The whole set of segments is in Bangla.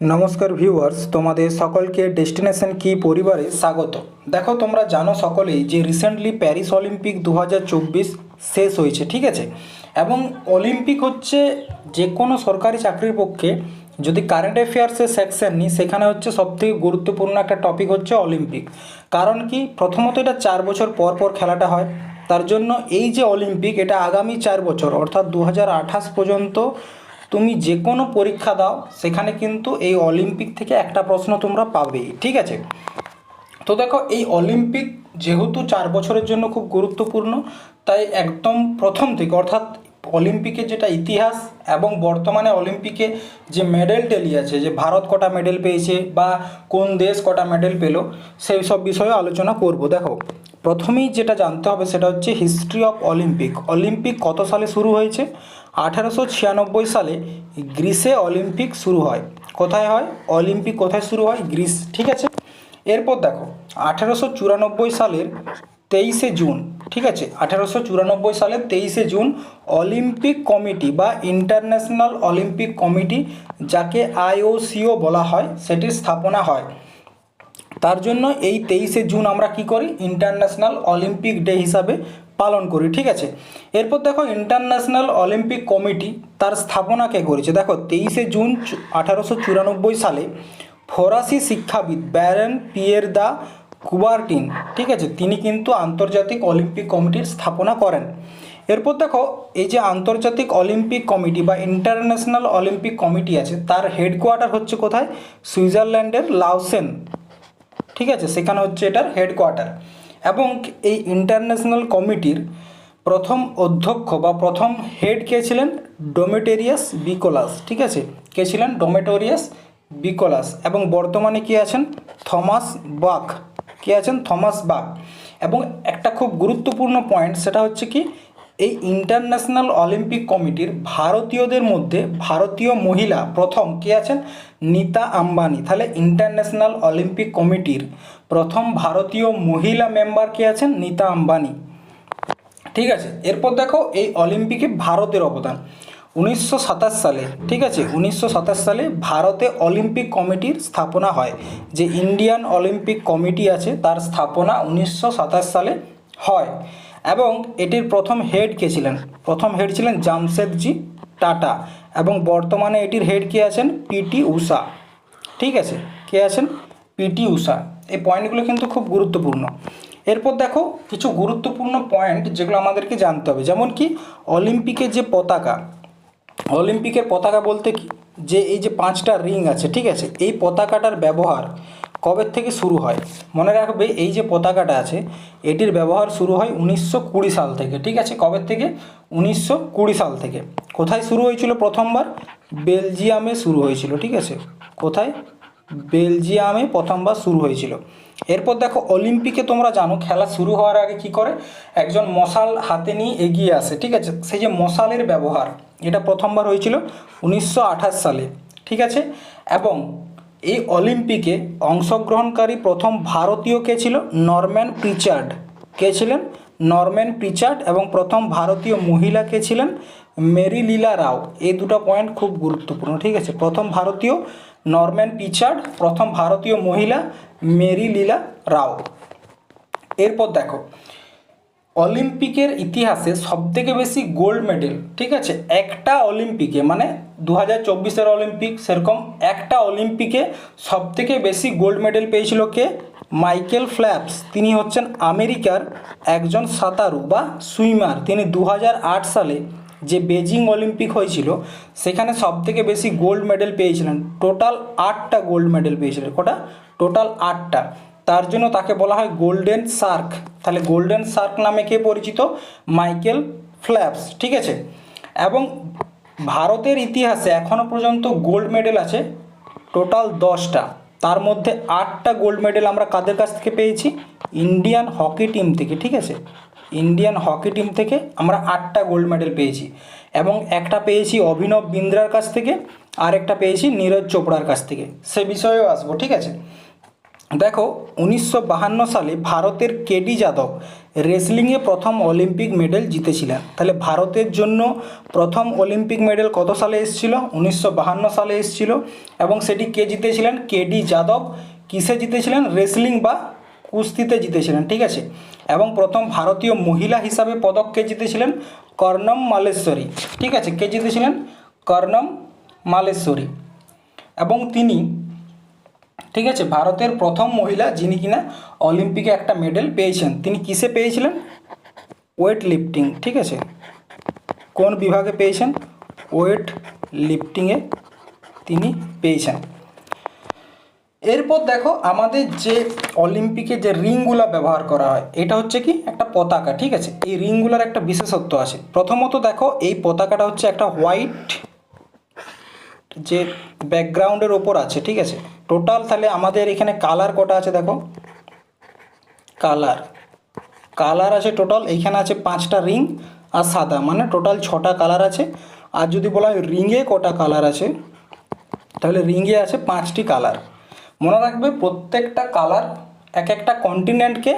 নমস্কার ভিউয়ার্স, তোমাদের সকলকে ডেস্টিনেশন কি পরিবারে স্বাগত। দেখো, তোমরা জানো সকলেই যে রিসেন্টলি প্যারিস অলিম্পিক দু হাজার চব্বিশ শেষ হয়েছে, ঠিক আছে? এবং অলিম্পিক হচ্ছে যে কোনো সরকারি চাকরির পক্ষে যদি কারেন্ট অ্যাফেয়ার্সের সেকশন নিই, সেখানে হচ্ছে সবথেকে গুরুত্বপূর্ণ একটা টপিক হচ্ছে অলিম্পিক কারণ কি? প্রথমত এটা চার বছর পর পর খেলাটা হয়। তার জন্য এই যে অলিম্পিক এটা আগামী চার বছর, অর্থাৎ দু হাজার আঠাশ পর্যন্ত তুমি যে কোনো পরীক্ষা দাও, সেখানে কিন্তু এই অলিম্পিক থেকে একটা প্রশ্ন তোমরা পাবেই ঠিক আছে? তো দেখো, এই অলিম্পিক যেহেতু চার বছরের জন্য খুব গুরুত্বপূর্ণ, তাই একদম প্রথম থেকে অর্থাৎ অলিম্পিকের যেটা ইতিহাস এবং বর্তমানে অলিম্পিকে যে মেডেল টেলি আছে, যে ভারত কটা মেডেল পেয়েছে বা কোন দেশ কটা মেডেল পেল, সেই সব বিষয়ে আলোচনা করব, দেখো। প্রথমেই যেটা জানতে হবে সেটা হচ্ছে হিস্ট্রি অফ অলিম্পিক অলিম্পিক কত সালে শুরু হয়েছে? আঠারোশো ছিয়ানব্বই সালে গ্রিসে অলিম্পিক শুরু হয়। কোথায় হয়? অলিম্পিক কোথায় শুরু হয়? গ্রিস, ঠিক আছে? এরপর দেখো, আঠারোশো চুরানব্বই সালের তেইশে জুন, ঠিক আছে? আঠারোশো চুরানব্বই সালের তেইশে জুন অলিম্পিক কমিটি বা ইন্টারন্যাশনাল অলিম্পিক কমিটি যাকে আইওসিও বলা হয়, সেটির স্থাপনা হয়। তার জন্য এই তেইশে জুন আমরা কি করি? ইন্টারন্যাশনাল অলিম্পিক ডে হিসাবে পালন করি, ঠিক আছে? এরপর দেখো ইন্টারন্যাশনাল অলিম্পিক কমিটি তার স্থাপনা কে করেছে? দেখো, তেইশে জুন আঠারোশো চুরানব্বই সালে ফরাসি শিক্ষাবিদ ব্যারেন পিয়ের দা কুবার্টিন, ঠিক আছে, তিনি কিন্তু আন্তর্জাতিক অলিম্পিক কমিটির স্থাপনা করেন। এরপর দেখো, এই যে আন্তর্জাতিক অলিম্পিক কমিটি বা ইন্টারন্যাশনাল অলিম্পিক কমিটি আছে, তার হেডকোয়ার্টার হচ্ছে কোথায়? সুইজারল্যান্ডের লাউসেন। ঠিক আছে? সেখানে হচ্ছে এটার হেডকোয়ার্টার এবং এই ইন্টারন্যাশনাল কমিটির প্রথম অধ্যক্ষ বা প্রথম হেড কে ছিলেন? ডোমেটেরিয়াস বিকোলাস ঠিক আছে? কে ছিলেন? ডোমেটোরিয়াস বিকোলাস এবং বর্তমানে কে আছেন? থমাস বাক কে আছেন? থমাস বাক এবং একটা খুব গুরুত্বপূর্ণ পয়েন্ট সেটা হচ্ছে কি? এই ইন্টারন্যাশনাল অলিম্পিক কমিটির ভারতীয়দের মধ্যে ভারতীয় মহিলা প্রথম কে আছেন? নিতা আম্বানি। তাহলে ইন্টারন্যাশনাল অলিম্পিক কমিটির প্রথম ভারতীয় মহিলা মেম্বার কে আছেন? নিতা আম্বানি। ঠিক আছে, এরপর দেখো এই অলিম্পিকে ভারতের অবদান। উনিশশো সাতাশ সালে, ঠিক আছে, উনিশশো সাতাশ সালে ভারতে অলিম্পিক কমিটির স্থাপনা হয়। যে ইন্ডিয়ান অলিম্পিক কমিটি আছে, তার স্থাপনা উনিশশো সাতাশ সালে হয়। এবং এটির প্রথম হেড কে ছিলেন? প্রথম হেড ছিলেন জামশেদজি টাটা এবং বর্তমানে এটির হেড কে আছেন পিটি উষা ঠিক আছে? কে আছেন? পিটি উষা এই পয়েন্টগুলো কিন্তু খুব গুরুত্বপূর্ণ। এরপর দেখো কিছু গুরুত্বপূর্ণ পয়েন্ট যেগুলো আমাদেরকে জানতে হবে। যেমন কি, অলিম্পিকের যে পতাকা, অলিম্পিকের পতাকা বলতে কি? যে এই যে পাঁচটা রিং আছে, ঠিক আছে? এই পতাকাটার ব্যবহার কবে থেকে শুরু হয়? মনে রাখবে এই যে পতাকাটা আছে, এটির ব্যবহার শুরু হয় উনিশশো কুড়ি সাল থেকে, ঠিক আছে? কবে থেকে? উনিশশো কুড়ি সাল থেকে। কোথায় শুরু হয়েছিল প্রথমবার? বেলজিয়ামে শুরু হয়েছিল, ঠিক আছে? কোথায়? বেলজিয়ামে প্রথমবার শুরু হয়েছিল। এরপর দেখো, অলিম্পিকে তোমরা জানো, খেলা শুরু হওয়ার আগে কি করে? একজন মশাল হাতে নিয়ে এগিয়ে আসে, ঠিক আছে? সেই যে মশালের ব্যবহার, এটা প্রথমবার হয়েছিল উনিশশো আঠাশ সালে, ঠিক আছে? এবং এই অলিম্পিকে অংশগ্রহণকারী প্রথম ভারতীয় কে ছিল? নরম্যান প্রিচার্ড। কে ছিলেন? নরম্যান প্রিচার্ড এবং প্রথম ভারতীয় মহিলা কে ছিলেন? মেরি লীলা রাও। এই দুটো পয়েন্ট খুব গুরুত্বপূর্ণ, ঠিক আছে? প্রথম ভারতীয় নরম্যান পিচার্ড প্রথম ভারতীয় মহিলা মেরি লীলা রাও। এরপর দেখো, অলিম্পিকের ইতিহাসে সবথেকে বেশি গোল্ড মেডেল ঠিক আছে? একটা অলিম্পিকে মানে দু হাজার চব্বিশের অলিম্পিক, সেরকম একটা অলিম্পিকে সবথেকে বেশি গোল্ড মেডেল পেয়েছিল কে? Michael flaps. তিনি হচ্ছেন আমেরিকার একজন সাঁতারু বা সুইমার। তিনি দু হাজার আট সালে যে বেজিং অলিম্পিক হয়েছিল, সেখানে সবথেকে বেশি গোল্ড মেডেল পেয়েছিলেন। টোটাল আটটা গোল্ড মেডেল পেয়েছিলেন কটা? টোটাল আটটা। তার জন্য তাকে বলা হয় গোল্ডেন শার্ক তাহলে গোল্ডেন শার্ক নামে কে পরিচিত? Michael Phelps. ঠিক আছে? এবং ভারতের ইতিহাসে এখনও পর্যন্ত গোল্ড মেডেল আছে টোটাল দশটা। তার মধ্যে আটটা গোল্ড মেডেল আমরা কাদের কাছ থেকে পেয়েছি? ইন্ডিয়ান হকি টিম থেকে, ঠিক আছে? ইন্ডিয়ান হকি টিম থেকে আমরা আটটা গোল্ড মেডেল পেয়েছি। এবং একটা পেয়েছি অভিনব বিন্দ্রার কাছ থেকে আর একটা পেয়েছি নীরজ চোপড়ার কাছ থেকে। সে বিষয়েও আসব, ঠিক আছে? দেখো, উনিশশো সালে ভারতের কেডি যাদব রেসলিংয়ে প্রথম অলিম্পিক মেডেল জিতেছিলেন। তাহলে ভারতের জন্য প্রথম অলিম্পিক মেডেল কত সালে এসেছিল? উনিশশো সালে এসেছিল। এবং সেটি কে জিতেছিলেন? কেডি যাদব। কিসে জিতেছিলেন? রেসলিং বা কুস্তিতে জিতেছিলেন, ঠিক আছে? এবং প্রথম ভারতীয় মহিলা হিসাবে পদক কে জিতেছিলেন? কর্ণম মালেশ্বরী, ঠিক আছে? কে জিতেছিলেন? কর্ণম মালেশ্বরী। এবং তিনি ঠিক আছে? ভারতের প্রথম মহিলা যিনি কিনা অলিম্পিকে একটা মেডেল পেয়েছেন, তিনি কিসে পেয়েছিলেন? ওয়েট লিফটিং ঠিক আছে? কোন বিভাগে পেয়েছেন? ওয়েট লিফটিংয়ে তিনি পেয়েছেন। এরপর দেখো আমাদের যে অলিম্পিকে যে রিংগুলো ব্যবহার করা হয়, এটা হচ্ছে কি? একটা পতাকা, ঠিক আছে? এই রিংগুলোর একটা বিশেষত্ব আছে। প্রথমত দেখো, এই পতাকাটা হচ্ছে একটা হোয়াইট যে ব্যাকগ্রাউন্ডের ওপর আছে, ঠিক আছে? টোটাল তাহলে আমাদের এখানে কালার কটা আছে দেখো? কালার কালার আছে টোটাল এইখানে আছে পাঁচটা রিং আর সাদা মানে টোটাল ছটা কালার আছে। আর যদি বলা হয় রিংয়ে কটা কালার আছে, তাহলে রিংয়ে আছে পাঁচটি কালার মনে রাখবে প্রত্যেকটা কালার এক একটা কন্টিনেন্টকে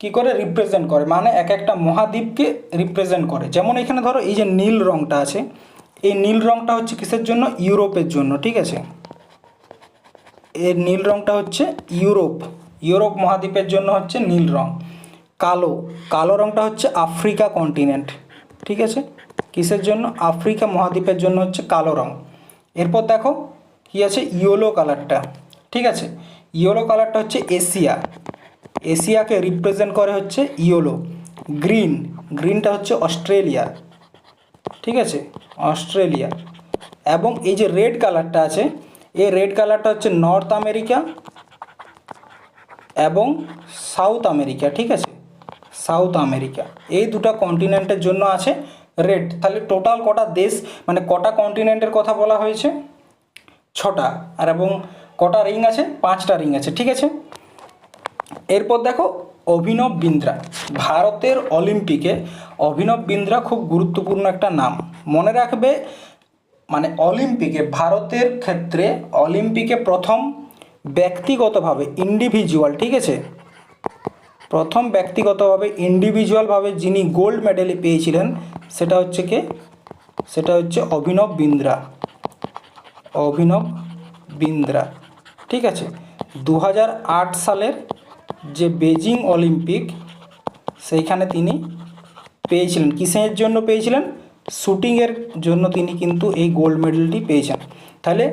কি করে রিপ্রেজেন্ট করে মানে এক একটা মহাদ্বীপকে রিপ্রেজেন্ট করে। যেমন এখানে ধরো এই যে নীল রঙটা আছে, এই নীল রঙটা হচ্ছে কিসের জন্য? ইউরোপের জন্য, ঠিক আছে? এর নীল রঙটা হচ্ছে ইউরোপ। ইউরোপ মহাদ্বীপের জন্য হচ্ছে নীল রং। কালো। কালো রঙটা হচ্ছে আফ্রিকা কন্টিনেন্ট ঠিক আছে? কিসের জন্য? আফ্রিকা মহাদ্বীপের জন্য হচ্ছে কালো রং। এরপর দেখো, কি আছে? ইয়েলো কালারটা। ঠিক আছে? ইয়েলো কালারটা হচ্ছে এশিয়া। এশিয়াকে রিপ্রেজেন্ট করে হচ্ছে ইয়েলো। গ্রিন। গ্রিনটা হচ্ছে অস্ট্রেলিয়া। ঠিক আছে? অস্ট্রেলিয়া। এবং এই যে রেড কালারটা আছে এই রেড কালারটা হচ্ছে নর্থ আমেরিকা এবং সাউথ আমেরিকা ঠিক আছে? সাউথ আমেরিকা এই দুটো কন্টিনেন্টের জন্য আছে রেড তাহলে টোটাল কটা দেশ মানে কটা কন্টিনেন্টের কথা বলা হয়েছে? ছটা। আর এবং কটা রিং আছে? পাঁচটা রিং আছে, ঠিক আছে? এরপর দেখো অভিনব বিন্দ্রা। ভারতের অলিম্পিকে অভিনব বিন্দ্রা খুব গুরুত্বপূর্ণ একটা নাম। মনে রাখবে মানে অলিম্পিকে, ভারতের ক্ষেত্রে অলিম্পিকে প্রথম ব্যক্তিগতভাবে ইন্ডিভিজুয়াল ঠিক আছে? প্রথম ব্যক্তিগতভাবে ইন্ডিভিজুয়ালভাবে যিনি গোল্ড মেডেল পেয়েছিলেন, সেটা হচ্ছে কে? সেটা হচ্ছে অভিনব বিন্দ্রা। অভিনব বিন্দ্রা, ঠিক আছে? দু হাজার আট সালের যে বেজিং অলিম্পিক, সেইখানে তিনি পেয়েছিলেন। কিসের জন্য পেয়েছিলেন? শুটিংয়ের জন্য তিনি কিন্তু এই গোল্ড মেডেলটি পেয়েছেন। তাহলে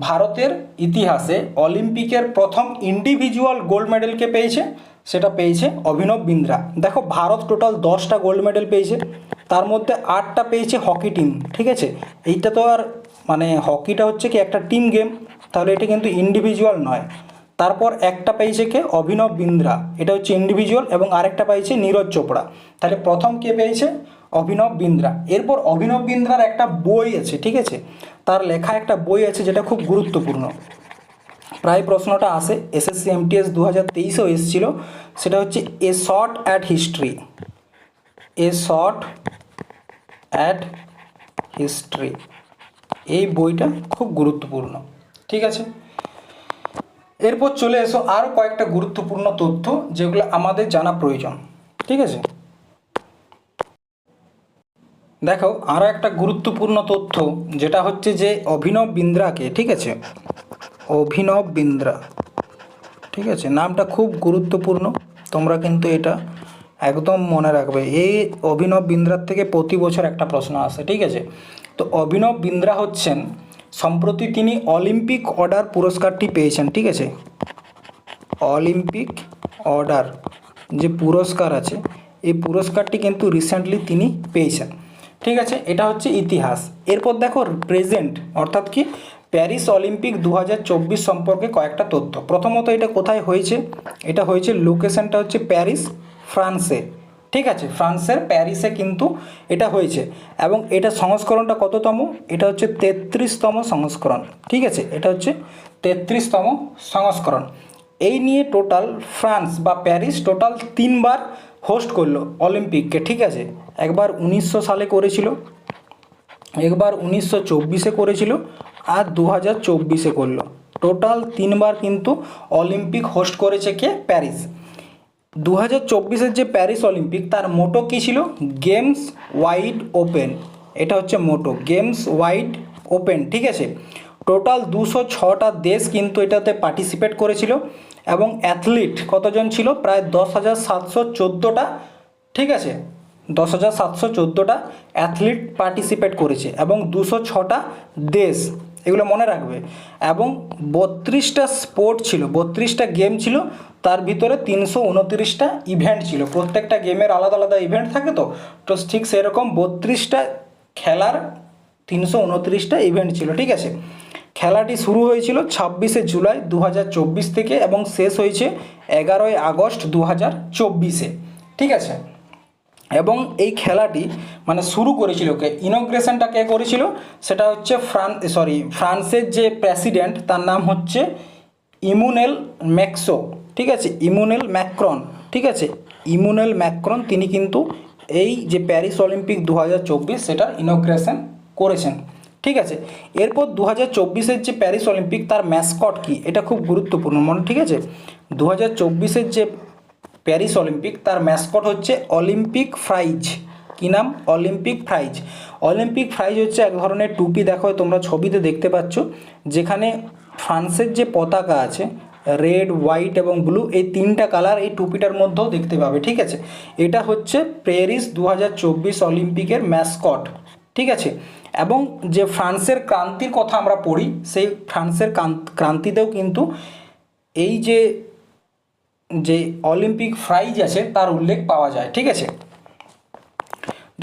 ভারতের ইতিহাসে অলিম্পিকের প্রথম ইন্ডিভিজুয়াল গোল্ড মেডেলকে পেয়েছে? সেটা পেয়েছে অভিনব বিন্দ্রা। দেখো, ভারত টোটাল দশটা গোল্ড মেডেল পেয়েছে। তার মধ্যে আটটা পেয়েছে হকি টিম ঠিক আছে? এইটা তো আর মানে হকিটা হচ্ছে কি একটা টিম গেম তাহলে এটা কিন্তু ইন্ডিভিজুয়াল নয়। তারপর একটা পেয়েছে কে? অভিনব বিন্দ্রা। এটা হচ্ছে ইন্ডিভিজুয়াল এবং আরেকটা পেয়েছে নীরজ চোপড়া। তাহলে প্রথম কে পেয়েছে? অভিনব বিন্দ্রা। এরপর অভিনব বিন্দ্রার একটা বই আছে, ঠিক আছে? তার লেখা একটা বই আছে যেটা খুব গুরুত্বপূর্ণ। প্রায় প্রশ্নটা আসে, এসএসসি এমটিএস দু হাজার তেইশেও এসেছিল, সেটা হচ্ছে a short at history a short at history এই বইটা খুব গুরুত্বপূর্ণ, ঠিক আছে? এরপর চলে এসো আরও কয়েকটা গুরুত্বপূর্ণ তথ্য যেগুলো আমাদের জানা প্রয়োজন, ঠিক আছে? দেখো আরও একটা গুরুত্বপূর্ণ তথ্য, যেটা হচ্ছে যে অভিনব বিন্দ্রাকে, ঠিক আছে? অভিনব বিন্দ্রা, ঠিক আছে? নামটা খুব গুরুত্বপূর্ণ, তোমরা কিন্তু এটা একদম মনে রাখবে। এই অভিনব বিন্দ্রার থেকে প্রতি বছর একটা প্রশ্ন আসে, ঠিক আছে? তো অভিনব বিন্দ্রা হচ্ছেন, সম্প্রতি তিনি অলিম্পিক অর্ডার পুরস্কারটি পেয়েছেন, ঠিক আছে? অলিম্পিক অর্ডার যে পুরস্কার আছে, এই পুরস্কারটি কিন্তু রিসেন্টলি তিনি পেয়েছেন। ঠিক আছে? এটা হচ্ছে ইতিহাস। এরপর দেখো প্রেজেন্ট অর্থাৎ কি? প্যারিস অলিম্পিক দু হাজার চব্বিশ সম্পর্কে কয়েকটা তথ্য। প্রথমত এটা কোথায় হয়েছে? এটা হয়েছে লোকেশনটা হচ্ছে প্যারিস ফ্রান্সে ঠিক আছে? ফ্রান্সের প্যারিসে কিন্তু এটা হয়েছে। এবং এটা সংস্করণটা কততম? এটা হচ্ছে তেত্রিশতম সংস্করণ। ঠিক আছে? এটা হচ্ছে তেত্রিশতম সংস্করণ। এই নিয়ে টোটাল ফ্রান্স বা প্যারিস টোটাল তিনবার হোস্ট করল অলিম্পিককে, ঠিক আছে? একবার উনিশশো সালে করেছিল, একবার উনিশশো চব্বিশে করেছিল আর দু হাজার চব্বিশে করল। টোটাল তিনবার কিন্তু অলিম্পিক হোস্ট করেছে কে? প্যারিস। দু হাজার চব্বিশের যে প্যারিস অলিম্পিক, তার মোটো কী ছিল? Games wide open. এটা হচ্ছে মোটো, গেমস ওয়াইড ওপেন, ঠিক আছে? টোটাল দুশো ছটা দেশ কিন্তু এটাতে পার্টিসিপেট করেছিল এবং অ্যাথলিট কতজন ছিল? প্রায় দশ হাজার সাতশো চোদ্দোটা। ঠিক আছে? দশ হাজার সাতশো চোদ্দোটা অ্যাথলিট পার্টিসিপেট করেছে এবং দুশো ছটা দেশ। এগুলো মনে রাখবে। এবং বত্রিশটা স্পোর্ট ছিল, বত্রিশটা গেম ছিল, তার ভিতরে তিনশো উনত্রিশটা ইভেন্ট ছিল। প্রত্যেকটা গেমের আলাদা আলাদা ইভেন্ট থাকে তো? তো ঠিক সেরকম বত্রিশটা খেলার তিনশো উনত্রিশটা ইভেন্ট ছিল। ঠিক আছে? খেলাটি শুরু হয়েছিল ছাব্বিশে জুলাই দু হাজার চব্বিশ থেকে এবং শেষ হয়েছে এগারোই আগস্ট দু হাজার চব্বিশে। ঠিক আছে? এবং এই খেলাটি মানে শুরু করেছিল কে? ইনোগ্রেশনটা কে করেছিল? সেটা হচ্ছে ফ্রান্স সরি ফ্রান্সের যে প্রেসিডেন্ট তার নাম হচ্ছে ইমুনেল ম্যাক্সো ঠিক আছে? Emmanuel Macron. ঠিক আছে? ইমুনেল ম্যাক্রন, তিনি কিন্তু এই যে প্যারিস অলিম্পিক দু সেটা ইনোগ্রেশন করেছেন। ঠিক আছে? এরপর দু হাজার চব্বিশের যে প্যারিস অলিম্পিক, তার ম্যাসকট কি? এটা খুব গুরুত্বপূর্ণ মনে, ঠিক আছে? দু হাজার চব্বিশের যে প্যারিস অলিম্পিক, তার ম্যাসকট হচ্ছে অলিম্পিক ফ্রাইজ। কী নাম? Olympic Phryges. অলিম্পিক ফ্রাইজ হচ্ছে এক ধরনের টুপি, দেখো তোমরা ছবিতে দেখতে পাচ্ছ, যেখানে ফ্রান্সের যে পতাকা আছে, রেড, হোয়াইট এবং ব্লু, এই তিনটা কালার এই টুপিটার মধ্যেও দেখতে পাবে, ঠিক আছে? এটা হচ্ছে প্যারিস দু হাজার চব্বিশ অলিম্পিকের ম্যাসকট ঠিক আছে? এবং যে ফ্রান্সের ক্রান্তির কথা আমরা পড়ি, সেই ফ্রান্সের ক্রান্তিতেও কিন্তু এই যে যে অলিম্পিক প্রাইজ আছে, তার উল্লেখ পাওয়া যায়, ঠিক আছে?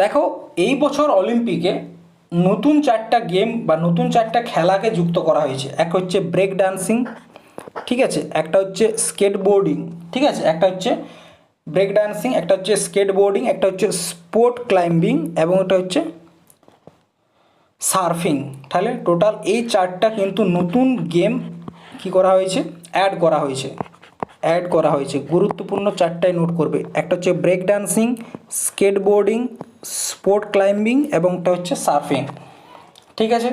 দেখো, এই বছর অলিম্পিকে নতুন চারটা গেম বা নতুন চারটা খেলাকে যুক্ত করা হয়েছে। এক হচ্ছে ব্রেক ডান্সিং, ঠিক আছে? একটা হচ্ছে স্কেট বোর্ডিং ঠিক আছে? একটা হচ্ছে ব্রেক ডান্সিং, একটা হচ্ছে স্কেট বোর্ডিং একটা হচ্ছে স্পোর্ট ক্লাইম্বিং এবং একটা হচ্ছে সার্ফিং। তাহলে টোটাল এই চারটা কিন্তু নতুন গেম কি করা হয়েছে? অ্যাড করা হয়েছে। অ্যাড করা হয়েছে। গুরুত্বপূর্ণ চারটায় নোট করবে। একটা হচ্ছে break dancing skateboarding sport climbing এবং একটা হচ্ছে সার্ফিং। ঠিক আছে?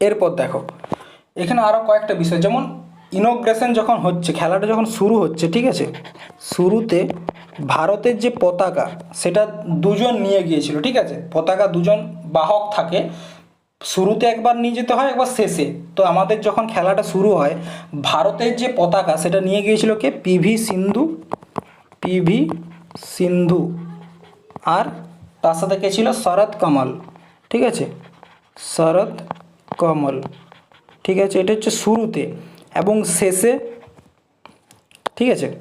এরপর দেখো। এখানে আরও কয়েকটা বিষয়। যেমন ইনোগ্রেশন যখন হচ্ছে, খেলাটা যখন শুরু হচ্ছে, ঠিক আছে? শুরুতে ভারতের যে পতাকা, সেটা দুজন নিয়ে গিয়েছিল, ঠিক আছে? পতাকা দুজন বাহক থাকে। শুরুতে একবার নিয়ে যেতে হয়, একবার শেষে। তো আমাদের যখন খেলাটা শুরু হয়, ভারতের যে পতাকা, সেটা নিয়ে গিয়েছিল কে? পিভি সিন্ধু পিভি সিন্ধু। আর তার সাথে কে ছিল? শরৎ কমল, ঠিক আছে? শরৎ কমল, ঠিক আছে? এটা হচ্ছে শুরুতে। এবং শেষে, ঠিক আছে?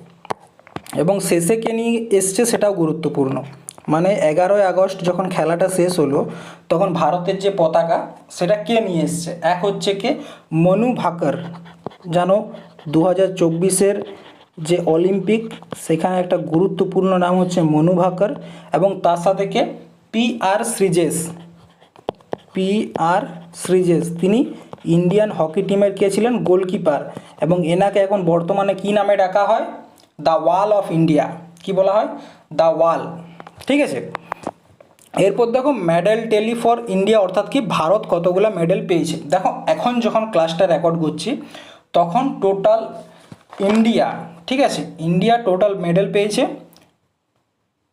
এবং শেষে কে নিয়ে এসছে সেটাও গুরুত্বপূর্ণ। মানে এগারোই আগস্ট যখন খেলাটা শেষ হলো, তখন ভারতের যে পতাকা, সেটা কে নিয়ে এসছে? এক হচ্ছে কে? মনু ভাকর। জানো দু হাজার চব্বিশের যে অলিম্পিক, সেখানে একটা গুরুত্বপূর্ণ নাম হচ্ছে মনু ভাকর এবং তার সাথে কে? P R Sreejesh. P R Sreejesh. তিনি ইন্ডিয়ান হকি টিমের কে ছিলেন? গোলকিপার। এবং এনাকে এখন বর্তমানে কি নামে ডাকা হয়? The wall of India. কি বলা হয়? The wall. ঠিক আছে? এরপর দেখো, মেডেল টেলি ফর ইন্ডিয়া, অর্থাৎ কি ভারত কতগুলো মেডেল পেয়েছে? দেখো, এখন যখন ক্লাসটা রেকর্ড করছি, তখন টোটাল ইন্ডিয়া, ঠিক আছে? ইন্ডিয়া টোটাল মেডেল পেয়েছে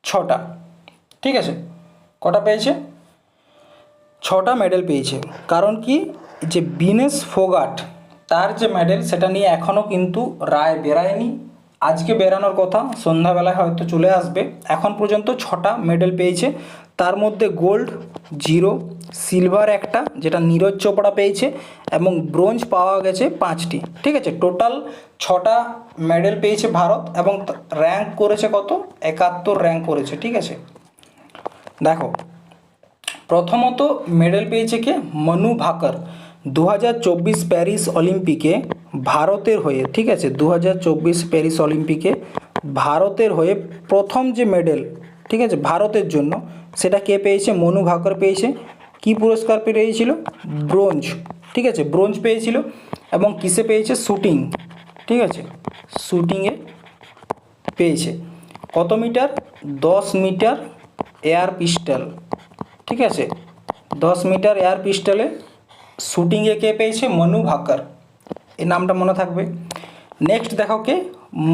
ছটা। ঠিক আছে? কটা পেয়েছে? ছটা মেডেল পেয়েছে। কারণ কি? যে বিনেশ ফোগাট, তার যে মেডেল সেটা নিয়ে এখনও কিন্তু রায় বেরায়নি। আজকে বেরানোর কথা, সন্ধ্যাবেলায় হয়তো চলে আসবে। এখন পর্যন্ত ছটা মেডেল পেয়েছে। তার মধ্যে গোল্ড জিরো সিলভার একটা, যেটা নীরজ চোপড়া পেয়েছে এবং ব্রোঞ্জ পাওয়া গেছে পাঁচটি। ঠিক আছে টোটাল ছটা মেডেল পেয়েছে ভারত এবং র্যাঙ্ক করেছে কত? একাত্তর র্যাঙ্ক করেছে, ঠিক আছে? দেখো, প্রথমত মেডেল পেয়েছে কে? মনু ভাকর। দু প্যারিস অলিম্পিকে ভারতের হয়ে, ঠিক আছে দু প্যারিস অলিম্পিকে ভারতের হয়ে প্রথম যে মেডেল, ঠিক আছে, ভারতের জন্য, সেটা কে পেয়েছে? মনু ভাকর পেয়েছে। কি পুরস্কার পেয়েছিল? ব্রোঞ্জ, ঠিক আছে, ব্রোঞ্জ পেয়েছিল। এবং কিসে পেয়েছে? শুটিং, ঠিক আছে শুটিংয়ে পেয়েছে। কত মিটার? দশ মিটার এয়ার পিস্টল, ঠিক আছে, দশ মিটার এয়ার পিস্টলে শুটিংয়ে কে পেয়েছে? মনু ভাকর এই নামটা মনে থাকবে। নেক্সট দেখো কে?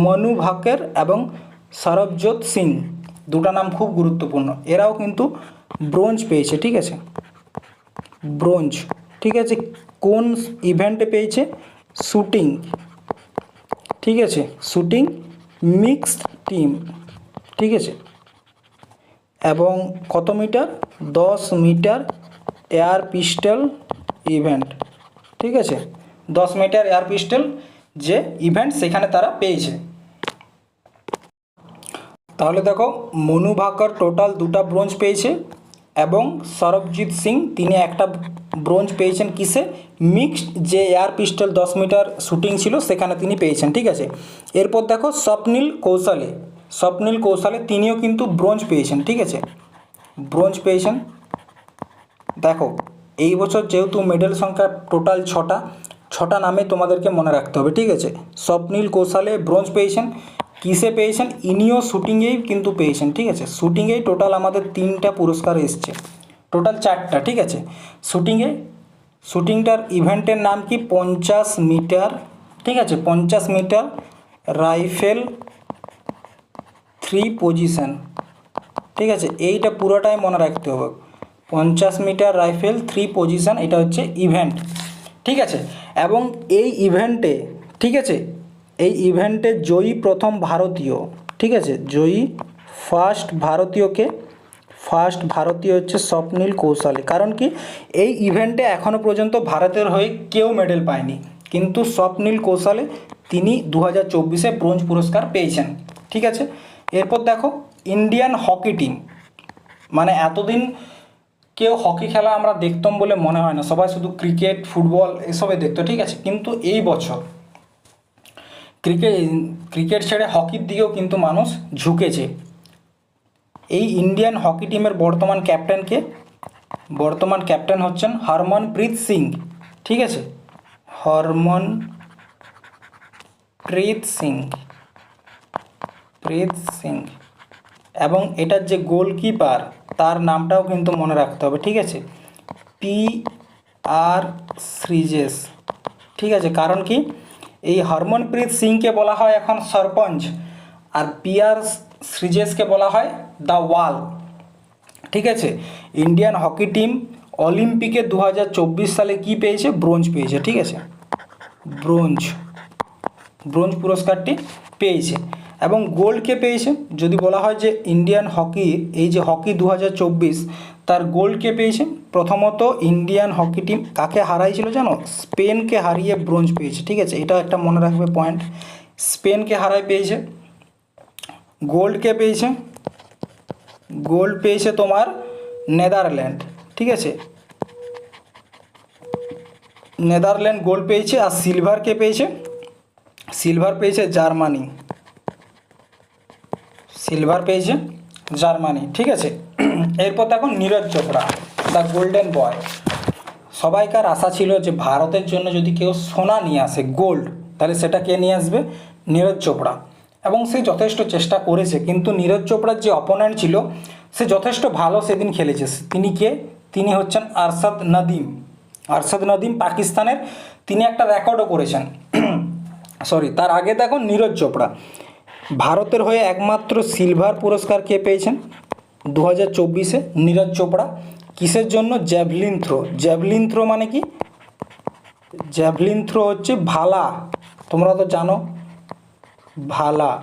মনু ভাকের এবং সরবজোৎ সিং। দুটো নাম খুব গুরুত্বপূর্ণ। এরাও কিন্তু ব্রোঞ্জ পেয়েছে, ঠিক আছে? ব্রোঞ্জ, ঠিক আছে? কোন ইভেন্টে পেয়েছে? শুটিং, ঠিক আছে? শুটিং মিক্সড টিম, ঠিক আছে? এবং কত মিটার? দশ মিটার এয়ার পিস্টল ইভেন্ট ঠিক আছে? দশ মিটার এয়ার পিস্টল যে ইভেন্ট সেখানে তারা পেয়েছে। তাহলে দেখো, মনু ভাকর টোটাল দুটা ব্রোঞ্জ পেয়েছে এবং সরবজিৎ সিং, তিনি একটা ব্রোঞ্জ পেয়েছেন কিসে? মিক্সড যে এয়ার পিস্টল দশ মিটার শুটিং ছিল, সেখানে তিনি পেয়েছেন, ঠিক আছে? এরপর দেখো, স্বপ্নীল কৌশলে স্বপ্নীল কৌশলে তিনিও কিন্তু ব্রোঞ্জ পেয়েছেন, ঠিক আছে? ব্রোঞ্জ পেয়েছেন। দেখো এই বছর যেহেতু মেডেল সংখ্যা টোটাল ছটা ছটা নামে তোমাদেরকে মনে রাখতে হবে, ঠিক আছে? স্বপ্নীল কৌশলে ব্রোঞ্জ পেয়েছেন। কিসে পেয়েছেন? ইনিও শুটিংয়েই কিন্তু পেয়েছেন, ঠিক আছে? শুটিংয়েই টোটাল আমাদের তিনটা পুরস্কার এসছে। টোটাল চারটা, ঠিক আছে? শুটিংয়ে শুটিংটার ইভেন্টের নাম কি? পঞ্চাশ মিটার, ঠিক আছে? পঞ্চাশ মিটার রাইফেল থ্রি পজিশন ঠিক আছে? এইটা পুরোটাই মনে রাখতে হবে। পঞ্চাশ মিটার রাইফেল থ্রি পজিশন এটা হচ্ছে ইভেন্ট ঠিক আছে? এবং এই ইভেন্টে ঠিক আছে? এই ইভেন্টে জয়ী প্রথম ভারতীয়, ঠিক আছে? জয়ী ফার্স্ট ভারতীয়কে ফার্স্ট ভারতীয় হচ্ছে স্বপ্নীল কৌশালী। কারণ কি? এই ইভেন্টে এখনও পর্যন্ত ভারতের হয়ে কেউ মেডেল পায়নি। কিন্তু স্বপ্নীল কৌশালে তিনি দু হাজার চব্বিশে ব্রোঞ্জ পুরস্কার পেয়েছেন, ঠিক আছে? এরপর দেখো ইন্ডিয়ান হকি টিম মানে এতদিন কেউ হকি খেলা আমরা দেখতাম বলে মনে হয় না। সবাই শুধু ক্রিকেট, ফুটবল এসবে দেখতো, ঠিক আছে? কিন্তু এই বছর ক্রিকেট ক্রিকেট ছেড়ে হকির দিকেও কিন্তু মানুষ ঝুঁকেছে। এই ইন্ডিয়ান হকি টিমের বর্তমান ক্যাপ্টেনকে বর্তমান ক্যাপ্টেন হচ্ছেন হরমনপ্রীত সিং, ঠিক আছে? হরমন প্রীত সিং প্রীত সিং। এবং এটার যে গোলকিপার তার নামটাও কিন্তু মনে রাখতে হবে, ঠিক আছে? পি আর শ্রীজেশ ঠিক আছে? কারণ কি? এই হরমনপ্রীত সিংকে বলা হয় এখন সরপঞ্চ আর পি আর শ্রীজেশকে বলা হয় দ্য ওয়াল ঠিক আছে? ইন্ডিয়ান হকি টিম অলিম্পিকে দু হাজার চব্বিশ সালে কি পেয়েছে? ব্রোঞ্জ পেয়েছে, ঠিক আছে? ব্রোঞ্জ ব্রোঞ্জ পুরস্কারটি পেয়েছে। এবং গোল্ড কে পেয়েছে? যদি বলা হয় যে ইন্ডিয়ান হকি, এই যে হকি দু হাজার চব্বিশ, তার গোল্ড কে পেয়েছে? প্রথমত ইন্ডিয়ান হকি টিম কাকে হারাইছিল জানো? স্পেনকে হারিয়ে ব্রোঞ্জ পেয়েছে, ঠিক আছে? এটা একটা মনে রাখবে পয়েন্ট স্পেনকে হারাই পেয়েছে? গোল্ড কে পেয়েছে? গোল্ড পেয়েছে তোমার নেদারল্যান্ড, ঠিক আছে? নেদারল্যান্ড গোল্ড পেয়েছে আর সিলভার কে পেয়েছে? সিলভার পেয়েছে জার্মানি। সিলভার পেয়েছে জার্মানি ঠিক আছে? এরপর দেখো Neeraj Chopra the golden boy সবাইকার আশা ছিল যে ভারতের জন্য যদি কেউ সোনা নিয়ে আসে গোল্ড তাহলে সেটা কে নিয়ে আসবে? নীরজ চোপড়া। এবং সে যথেষ্ট চেষ্টা করেছে, কিন্তু নীরজ চোপড়ার যে অপোনেন্ট ছিল, সে যথেষ্ট ভালো সেদিন খেলেছে। তিনি কে? তিনি হচ্ছেন আরশাদ নদিম। আরশাদ নদিম পাকিস্তানের, তিনি একটা রেকর্ডও করেছেন। সরি তার আগে দেখো নীরজ চোপড়া। ভারতের হয়ে একমাত্র সিলভার পুরস্কার কে পেয়েছেন? দু হাজার চব্বিশে নীরজ চোপড়া। কিসের জন্য? Javelin throw. জ্যাভলিন থ্রো মানে কি? জ্যাভলিন থ্রো হচ্ছে ভালা। তোমরা তো জানো। ভালা।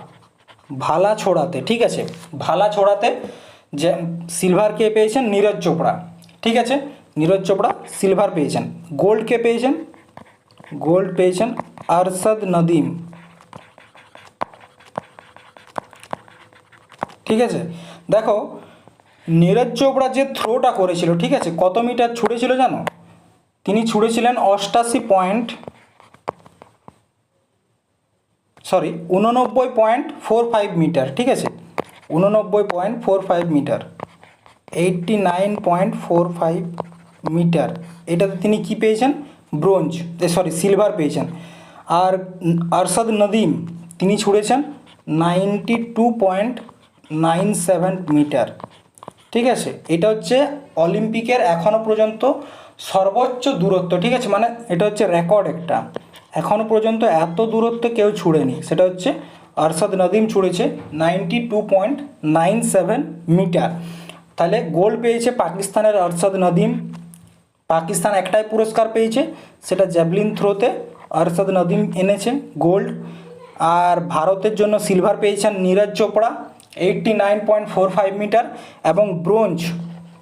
ভালা ছোড়াতে। ঠিক আছে? ভালা ছোড়াতে সিলভার কে পেয়েছেন? নীরজ চোপড়া। ঠিক আছে? নীরজ চোপড়া সিলভার পেয়েছেন। গোল্ড কে পেয়েছেন? গোল্ড পেয়েছেন আরশাদ নদীম। ঠিক আছে? দেখো, নীরজ চোপড়া যে থ্রোটা করেছিল, ঠিক আছে? কত মিটার ছুঁড়েছিল জানো? তিনি ছুঁড়েছিলেন অষ্টাশি পয়েন্ট সরি উননব্বই পয়েন্ট ফোর ফাইভ মিটার, ঠিক আছে? উননব্বই point four five metre, eighty nine point four five metre, এটাতে তিনি কি পেয়েছেন? ব্রোঞ্জ সরি সিলভার পেয়েছেন। আর আরশাদ নদীম, তিনি ছুঁড়েছেন ninety two point nine seven metre. ঠিক আছে? এটা হচ্ছে অলিম্পিকের এখনও পর্যন্ত সর্বোচ্চ দূরত্ব। ঠিক আছে? মানে এটা হচ্ছে রেকর্ড একটা। এখনও পর্যন্ত এত দূরত্ব কেউ ছুঁড়েনি। সেটা হচ্ছে Arshad Nadeem ছুঁড়েছে ninety two point nine seven metre. তাহলে গোল্ড পেয়েছে পাকিস্তানের আরশাদ নদীম। পাকিস্তান একটাই পুরস্কার পেয়েছে, সেটা জ্যাভলিন থ্রোতে আরশাদ নদীম এনেছে গোল্ড। আর ভারতের জন্য সিলভার পেয়েছেন Neeraj Chopra. Eighty nine point four five metre এবং ব্রোঞ্জ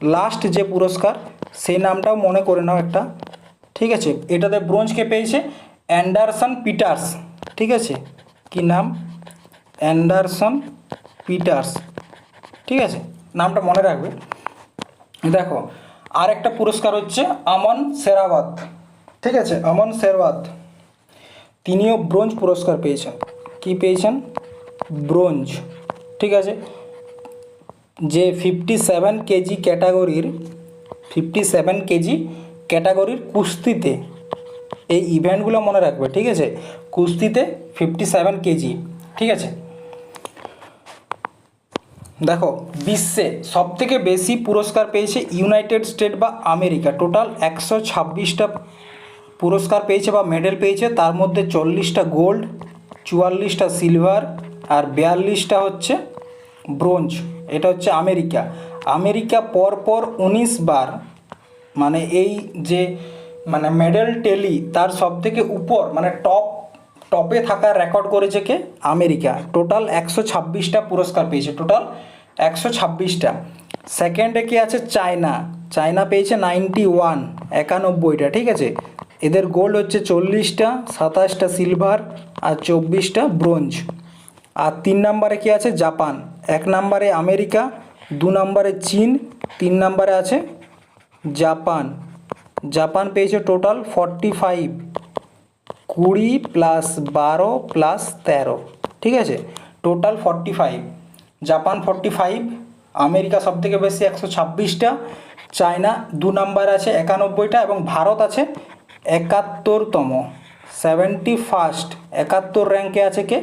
লাস্ট যে পুরস্কার, সেই নামটাও মনে করে নাও একটা। ঠিক আছে? এটাতে ব্রোঞ্জকে পেয়েছে? Anderson Peters. ঠিক আছে? কি নাম? Anderson Peters. ঠিক আছে? নামটা মনে রাখবে। দেখো আর একটা পুরস্কার হচ্ছে আমন সেরাওয়াত। ঠিক আছে? আমন শেরওয়াত তিনিও ব্রোঞ্জ পুরস্কার পেয়েছেন। কি পেয়েছেন? ব্রোঞ্জ। ঠিক আছে? যে ফিফটি সেভেন কেজি ক্যাটাগরির ফিফটি সেভেন কেজি ক্যাটাগরির কুস্তিতে, এই ইভেন্টগুলো মনে রাখবে, ঠিক আছে? কুস্তিতে ফিফটি সেভেন কেজি, ঠিক আছে? দেখো, বিশ্বে সবথেকে বেশি পুরস্কার পেয়েছে ইউনাইটেড স্টেট বা আমেরিকা। টোটাল একশো ছাব্বিশটা পুরস্কার পেয়েছে বা মেডেল পেয়েছে, তার মধ্যে চল্লিশটা গোল্ড চুয়াল্লিশটা সিলভার আর বিয়াল্লিশটা হচ্ছে ব্রোঞ্জ, এটা হচ্ছে আমেরিকা। আমেরিকা পর পর উনিশ বার মানে এই যে মানে মেডেল টেলি তার সব থেকে উপর মানে টপ টপে থাকার রেকর্ড করেছে কে? আমেরিকা। টোটাল একশো ছাব্বিশটা পুরস্কার পেয়েছে। টোটাল একশো ছাব্বিশটা। সেকেন্ডে কি আছে? চায়না চায়না পেয়েছে নাইনটি ওয়ান একানব্বইটা, ঠিক আছে? এদের গোল্ড হচ্ছে চল্লিশটা, সাতাশটা সিলভার আর চব্বিশটা ব্রোঞ্জ। আর তিন নম্বরে কি আছে? জাপান। এক নম্বরে আমেরিকা, দু নম্বরে চীন, তিন নম্বরে আছে জাপান। জাপান পেয়েছে টোটাল ফর্টি ফাইভ কুড়ি প্লাস বারো প্লাস তেরো। ঠিক আছে? Total forty five Japan forty five America সব থেকে বেশি একশো ছাব্বিশটা, চায়না দু নাম্বার আছে একানব্বইটা এবং ভারত আছে একাত্তরতম। সেভেন্টি ফার্স্ট একাত্তর র্যাঙ্কে আছে কে?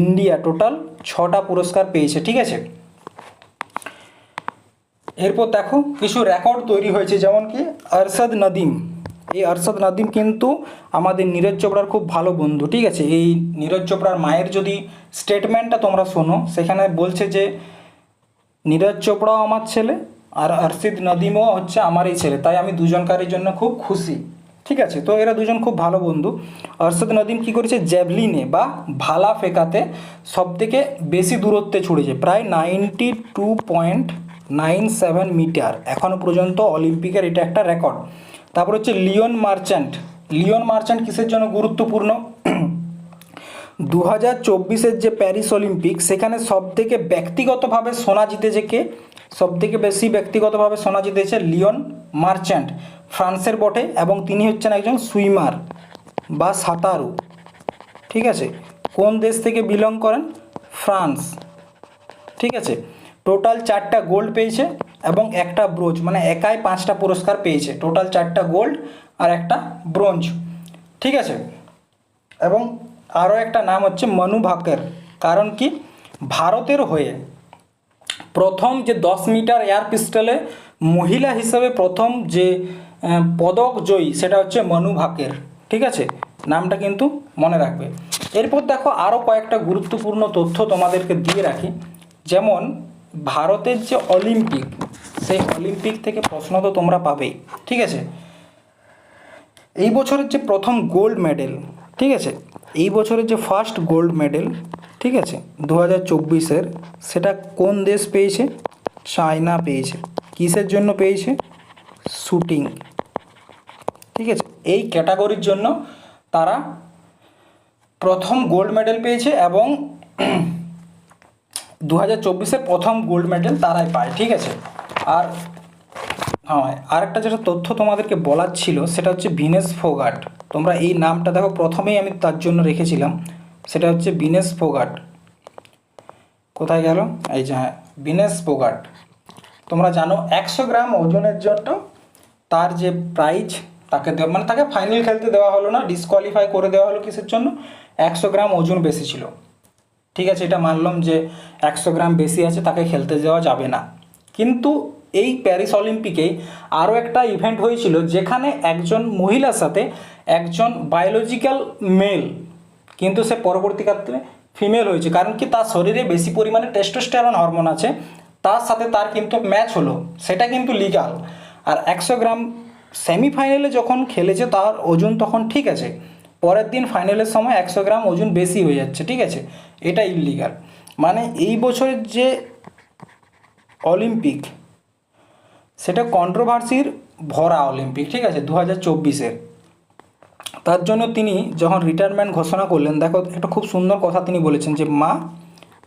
ইন্ডিয়া টোটাল ছটা পুরস্কার পেয়েছে, ঠিক আছে? এরপর দেখো, কিছু রেকর্ড তৈরি হয়েছে, যেমন কি? আরশাদ নদীম। এই আরশাদ নদীম কিন্তু আমাদের নীরজ চোপড়ার খুব ভালো বন্ধু, ঠিক আছে? এই নীরজ চোপড়ার মায়ের যদি স্টেটমেন্টটা তোমরা শোনো, সেখানে বলছে যে, নীরজ চোপড়াও আমার ছেলে আর অর্ষিদ নদীমও হচ্ছে আমারই ছেলে, তাই আমি দুজনকারের জন্য খুব খুশি। ঠিক আছে, তো এরা দুজন খুব ভালো বন্ধু। অর্ষদ নদীম কী করেছে? জ্যাভলিনে বা ভালা ফেকাতে সব থেকে বেশি দূরত্বে ছুড়েছে। প্রায় ninety two point nine seven metre. এখনও পর্যন্ত অলিম্পিকের এটা একটা রেকর্ড। তারপর হচ্ছে লিওন মার্চেন্ট। লিওন মার্চেন্ট কিসের জন্য গুরুত্বপূর্ণ? দু হাজার চব্বিশের যে প্যারিস অলিম্পিক, সেখানে সব থেকে ব্যক্তিগতভাবে সোনা জিতেছে কে? সব থেকে বেশি ব্যক্তিগতভাবে সোনা জিতেছে লিওন মার্চেন্ট, ফ্রান্সের বটে, এবং তিনি হচ্ছেন একজন সুইমার বা সাঁতারু। ঠিক আছে? কোন দেশ থেকে বিলং করেন? ফ্রান্স। ঠিক আছে? টোটাল চারটা গোল্ড পেয়েছে এবং একটা ব্রোঞ্জ মানে একাই পাঁচটা পুরস্কার পেয়েছে। টোটাল চারটা গোল্ড আর একটা ব্রোঞ্জ। ঠিক আছে? এবং আরও একটা নাম হচ্ছে মনু ভাকের কারণ কি? ভারতের হয়ে প্রথম যে দশ মিটার এয়ার পিস্টলে মহিলা হিসেবে প্রথম যে পদক জয়ী সেটা হচ্ছে মনু ভাকের ঠিক আছে? নামটা কিন্তু মনে রাখবে। এরপর দেখো আরও কয়েকটা গুরুত্বপূর্ণ তথ্য তোমাদেরকে দিয়ে রাখি। যেমন, ভারতের যে অলিম্পিক, সেই অলিম্পিক থেকে প্রশ্ন তো তোমরা পাবেই। ঠিক আছে? এই বছরের যে প্রথম গোল্ড মেডেল, ঠিক আছে? এই বছরের যে ফার্স্ট গোল্ড মেডেল ঠিক আছে দু হাজার চব্বিশের, সেটা কোন দেশ পেয়েছে? চায়না পেয়েছে। কিসের জন্য পেয়েছে? শুটিং ঠিক আছে, এই ক্যাটাগরির জন্য তারা প্রথম গোল্ড মেডেল পেয়েছে এবং দু হাজার চব্বিশের প্রথম গোল্ড মেডেল তারাই পায়, ঠিক আছে। আর হ্যাঁ আরেকটা যেটা তথ্য তোমাদেরকে বলার ছিল, সেটা হচ্ছে ভিনেস ফোগাট। তোমরা এই নামটা দেখো, প্রথমেই আমি তার জন্য রেখেছিলাম। সেটা হচ্ছে বিনেস ফোগাট। কোথায় গেল? এই যে হ্যাঁ বিনেস ফোগাট। তোমরা জানো, একশো গ্রাম ওজনের জন্য তার যে প্রাইজ তাকে দেওয়া মানে তাকে ফাইনাল খেলতে দেওয়া হলো না ডিসকোয়ালিফাই করে দেওয়া হলো কিসের জন্য? একশো গ্রাম ওজন বেশি ছিল। ঠিক আছে, এটা মানলাম যে একশো গ্রাম বেশি আছে, তাকে খেলতে দেওয়া যাবে না। কিন্তু এই প্যারিস অলিম্পিকে আরও একটা ইভেন্ট হয়েছিল যেখানে একজন মহিলার সাথে একজন বায়োলজিক্যাল মেল, কিন্তু সে পরবর্তীকালে ফিমেল হয়েছে। কারণ কি? তার শরীরে বেশি পরিমাণে টেস্টোস্টেরন হরমোন আছে, তার সাথে তার কিন্তু ম্যাচ হলো, সেটা কিন্তু লিগাল। আর একশো গ্রাম সেমিফাইনালে যখন খেলেছে, তার ওজন তখন ঠিক আছে, পরের দিন ফাইনালের সময় একশো গ্রাম ওজন বেশি হয়ে যাচ্ছে, ঠিক আছে? এটা ইলিগাল মানে এই বছরের যে অলিম্পিক সেটা কন্ট্রোভার্সির ভরা অলিম্পিক ঠিক আছে? দু হাজার চব্বিশের। তার জন্য তিনি যখন রিটায়ারমেন্ট ঘোষণা করলেন, দেখো একটা খুব সুন্দর কথা তিনি বলেছেন যে, মা,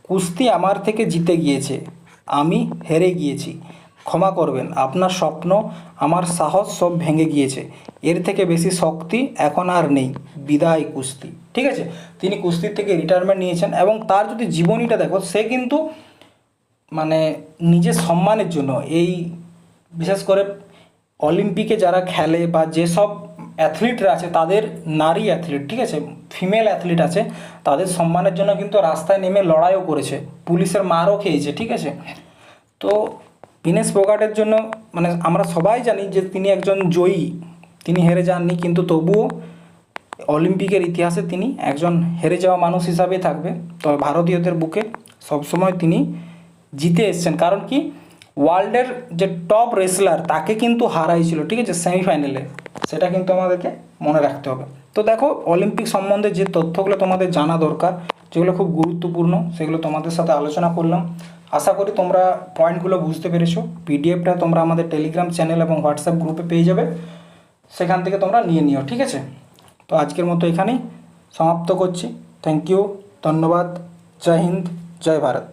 কুস্তি আমার থেকে জিতে গিয়েছে। আমি হেরে গিয়েছি। ক্ষমা করবেন। আপনার স্বপ্ন, আমার সাহস সব ভেঙে গিয়েছে। এর থেকে বেশি শক্তি এখন আর নেই। বিদায় কুস্তি। ঠিক আছে? তিনি কুস্তির থেকে রিটায়ারমেন্ট নিয়েছেন এবং তার যদি জীবনীটা দেখো, সে কিন্তু মানে নিজের সম্মানের জন্য এই বিশেষ করে অলিম্পিকে যারা খেলে বা যেসব অ্যাথলিটরা আছে, তাদের নারী অ্যাথলিট, ঠিক আছে? ফিমেল অ্যাথলিট আছে, তাদের সম্মানের জন্য কিন্তু রাস্তায় নেমে লড়াইও করেছে। পুলিশের মারও খেয়েছে, ঠিক আছে? তো বিনেশ ফোগাটের জন্য মানে আমরা সবাই জানি যে তিনি একজন জয়ী। তিনি হেরে যাননি, কিন্তু তবুও অলিম্পিকের ইতিহাসে তিনি একজন হেরে যাওয়া মানুষ হিসাবেই থাকবে। তবে ভারতীয়দের বুকে সবসময় তিনি জিতে এসছেন। কারণ কি? ওয়ার্ল্ডের যে টপ রেসলার তাকে কিন্তু হারাইছিল, ঠিক আছে? সেমিফাইনালে সেটা কিন্তু আমাদেরকে মনে রাখতে হবে। তো দেখো অলিম্পিক সম্বন্ধে যে তথ্যগুলো তোমাদের জানা দরকার, যেগুলো খুব গুরুত্বপূর্ণ, সেগুলো তোমাদের সাথে আলোচনা করলাম। আশা করি তোমরা পয়েন্টগুলো বুঝতে পেরেছ। পিডিএফটা তোমরা আমাদের টেলিগ্রাম চ্যানেল এবং হোয়াটসঅ্যাপ গ্রুপে পেয়ে যাবে। সেখান থেকে তোমরা নিয়ে নিও, ঠিক আছে? তো আজকের মতো এখানেই সমাপ্ত করছি। থ্যাংক ইউ ধন্যবাদ, জয় হিন্দ, জয় ভারত।